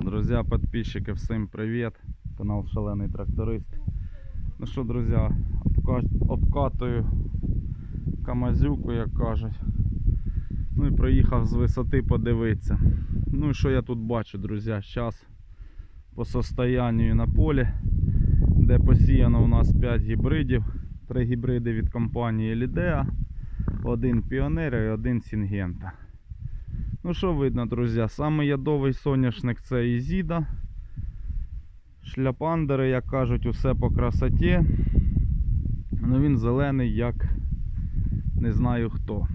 Друзья, подписчики, всім привіт. Канал Шалений Тракторист. Ну що, друзі, обка- обкатую Камазюку, як кажуть. Ну і приїхав з висоти подивитися. Ну і що я тут бачу, друзі? Зараз по состоянню на полі, де посіяно у нас 5 гібридів. Три гібриди від компанії Лідеа, один Піонер і один Сінгента. Ну що видно, друзі, самий ядовий соняшник це Ізіда. Шляпандери, як кажуть, усе по красоті. Ну він зелений, як не знаю хто.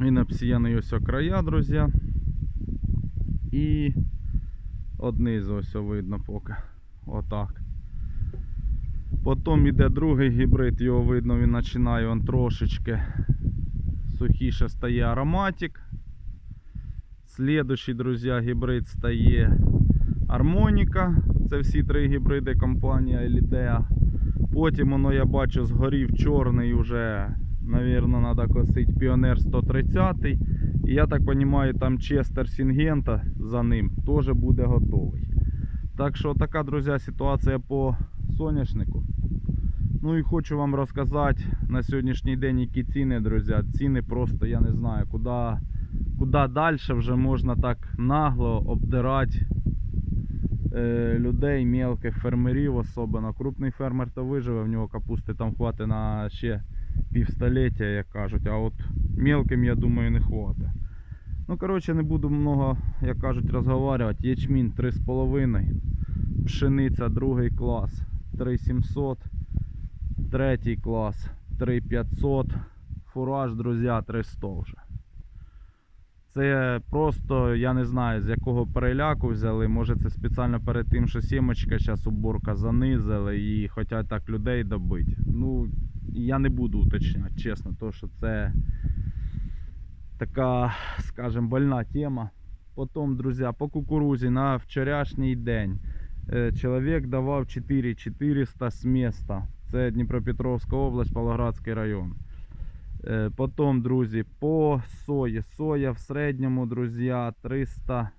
Він обсіяний ось о края, друзі. І одниз ось видно поки. Отак. Потім іде другий гібрид, його видно, він починає он трошечки сухіше стає ароматик. Слідуючий, друзі, гібрид стає Армоніка. Це всі три гібриди компанії Elidea. Потім воно я бачу згорів чорний вже, навірно, треба косити Піонер 130. І я так розумію, там Честер Сінгента за ним теж буде готовий. Так що така, друзі, ситуація по соняшнику. Ну і хочу вам розказати на сьогоднішній день, які ціни, друзі. Ціни просто я не знаю, куди куди далі вже можна так нагло обдирати е, людей, мелких фермерів особливо. Крупний фермер то виживе, в нього капусти там хватить на ще півстоліття, як кажуть, а от мелким, я думаю, не хватить. Ну, коротше, не буду много, як кажуть, розговорювати. Ячмінь 3,5, пшениця другий клас 3700, третій клас 3500, фураж, друзі, 300 вже. Це просто, я не знаю, з якого переляку взяли. Може це спеціально перед тим, що сімочка зараз уборка занизили і хочуть так людей добити. Ну, я не буду уточняти, чесно, то що це така, скажімо, больна тема. Потім, друзі, по кукурузі на вчорашній день е, чоловік давав 4400 з міста. Це Дніпропетровська область, Павлоградський район. Е, Потім, друзі, по сої. Соя в середньому, друзі, 300,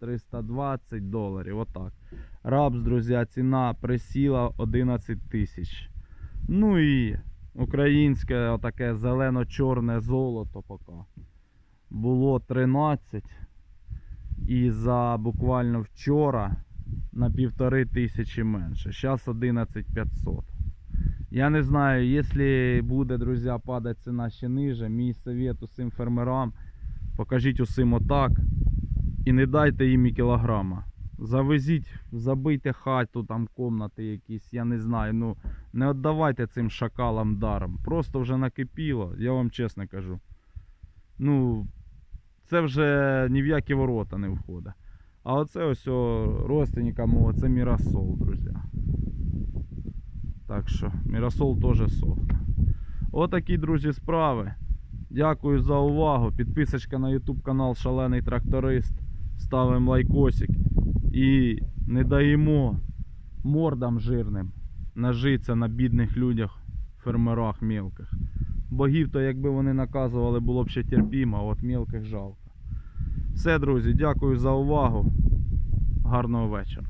320 доларів. Отак. Рапс, друзі, ціна присіла 11 тисяч. Ну і українське отаке зелено-чорне золото поки. Було 13. І за буквально вчора на півтори тисячі менше. Зараз 11 500. Я не знаю, якщо буде, друзі, падати ціна ще ниже, мій совет усім фермерам, покажіть усім отак і не дайте їм і кілограма. Завезіть, забийте хату, там комнати якісь, я не знаю. Ну не віддавайте цим шакалам даром. Просто вже накипіло, я вам чесно кажу. Ну, це вже ні в які ворота не входить. А оце ось о, родственника мого, це Мірасол, друзі. Так що Мірасол теж сохне. Отакі, друзі, справи. Дякую за увагу. Підписочка на YouTube канал Шалений Тракторист. Ставимо лайкосик. І не даємо мордам жирним нажитися на бідних людях, фермерах мелких. Богів то якби вони наказували, було б ще терпімо, а от мелких жалко. Все, друзі, дякую за увагу. Гарного вечора.